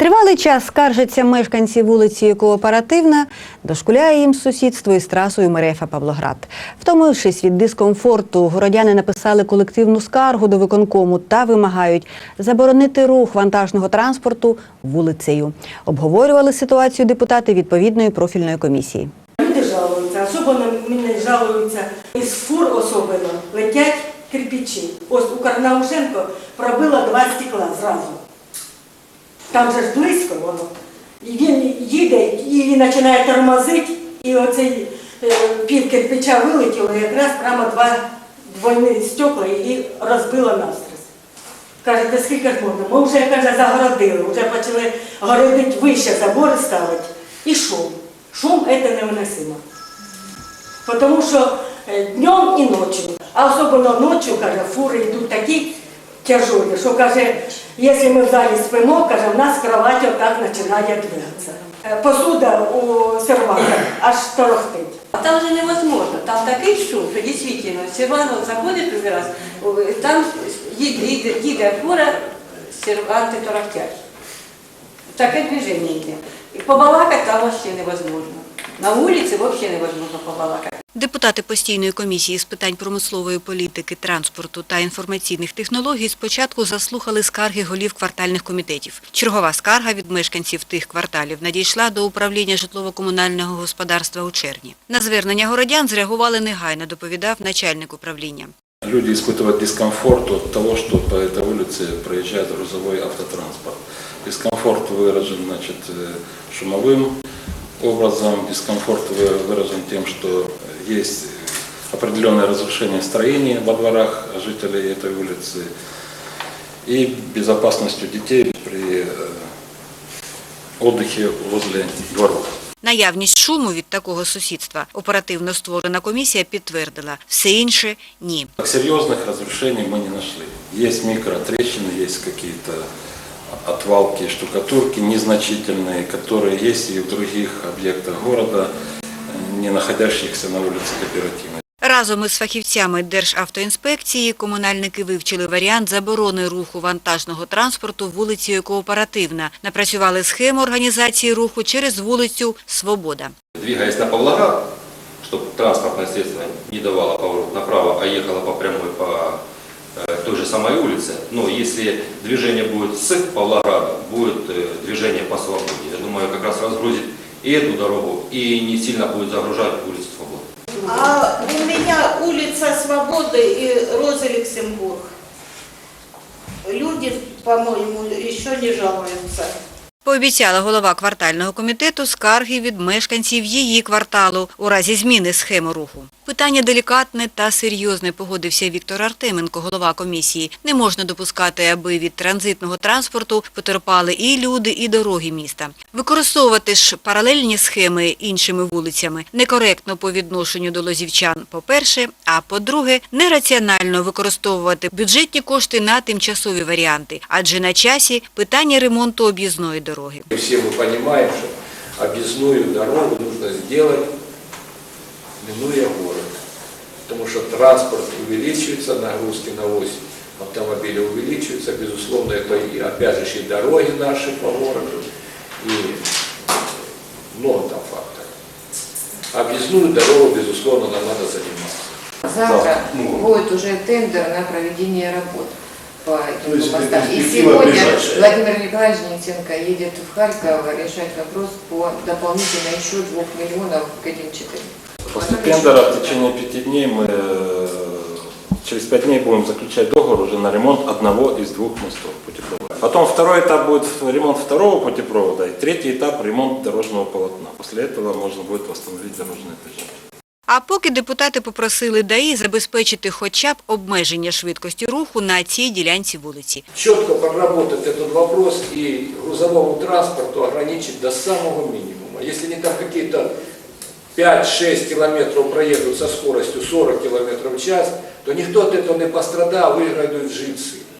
Тривалий час скаржаться мешканці вулиці Кооперативна, дошкуляє їм сусідство із трасою Мерефа Павлоград. Втомившись від дискомфорту, городяни написали колективну скаргу до виконкому та вимагають заборонити рух вантажного транспорту вулицею. Обговорювали ситуацію депутати відповідної профільної комісії. Люди жалуються, особливо на мене жалуються. Із фур особливо летять кирпичі. Ось у Карнаушенко пробило два стекла зразу. Там же ж близько воно. І він їде і починає тормозити, і оцей е, пів кирпича вилетіло, і якраз прямо два двойні стекла і розбило настріс. Каже, та скільки ж можна? Ми вже каже, загородили, вже почали городити вище забори ставити. І шум. Шум це невиносимо. Тому що е, днем і ночью, а особливо ночью, каже, фури йдуть такі тяжолі, що каже, якщо ми в залі спимо, каже, в нас кровать отак починає двигатися. Е, Посуда у серванта аж торохтить. А там уже невозможно, там такий шум, що дійсно, сервант заходить один раз, там їде фура, серванти торохтять. Таке движення йде. І побалакати там взагалі невозможно. На вулиці взагалі невозможно побалакати. Депутати постійної комісії з питань промислової політики, транспорту та інформаційних технологій спочатку заслухали скарги голів квартальних комітетів. Чергова скарга від мешканців тих кварталів надійшла до управління житлово-комунального господарства у червні. На звернення городян зреагували негайно, доповідав начальник управління. Люди испытывают дискомфорт от того, что по этой улице проезжает грузовой автотранспорт. Дискомфорт выражен значит, э, шумовым образом, дискомфорт вы- выражен тем, что есть определенное разрушение строений во дворах жителей этой улицы и безопасностью детей при э, отдыхе возле дворов. Наявність шуму від такого сусідства оперативно створена комісія підтвердила. Все інше – ні. Серьезных разрушений мы не нашли. Есть микротрещины, есть какие-то отвалки, штукатурки незначительные, которые есть и в других объектах города, э, не находящихся на улице Кооперативной. Разом із фахівцями Державтоінспекції комунальники вивчили варіант заборони руху вантажного транспорту вулицею Кооперативна. Напрацювали схему організації руху через вулицю Свобода. Двигаясь на Павлоград, чтобы транспортное средство не давало поворот направо, а ехало по прямой по э, той же самой улице, но если движение будет с Павлограда, будет э, движение по Свободе, я думаю, как раз разгрузит и эту дорогу, и не сильно будет загружать улицу Свободы. А у меня улица Свободы и Роза Люксембург. Люди, по-моему, еще не жалуются. Пообіцяла голова квартального комітету скарги від мешканців її кварталу у разі зміни схеми руху. Питання делікатне та серйозне, погодився Віктор Артеменко, голова комісії. Не можна допускати, аби від транзитного транспорту потерпали і люди, і дороги міста. Використовувати ж паралельні схеми іншими вулицями некоректно по відношенню до лозівчан, по-перше, а по-друге, нераціонально використовувати бюджетні кошти на тимчасові варіанти, адже на часі питання ремонту об'їзної дороги. Все мы понимаем, что объездную дорогу нужно сделать, минуя город. Потому что транспорт увеличивается, нагрузки на ось автомобиля увеличиваются. Безусловно, это и опять же и дороги наши по городу, и много там факторов. Объездную дорогу, безусловно, нам надо заниматься. Завтра будет уже тендер на проведение работ по этим это постам. И сегодня ближайшая. Владимир Николаевич Нитенко едет в Харьков решать вопрос по дополнительно еще 2 миллионов к этим четырем. После тендера в течение пяти дней мы э, через пять дней будем заключать договор уже на ремонт одного из двух мостов путепровода. Потом второй этап будет ремонт второго путепровода и третий этап ремонт дорожного полотна. После этого можно будет восстановить дорожное движение. А поки депутати попросили ДАІ забезпечити хоча б обмеження швидкості руху на цій ділянці вулиці. Четко проработать этот вопрос и грузовому транспорту ограничить до самого минимума. Если они там какие-то 5-6 километров проедут со скоростью 40 километров в час, то никто от этого не пострадал, выиграют жильцы.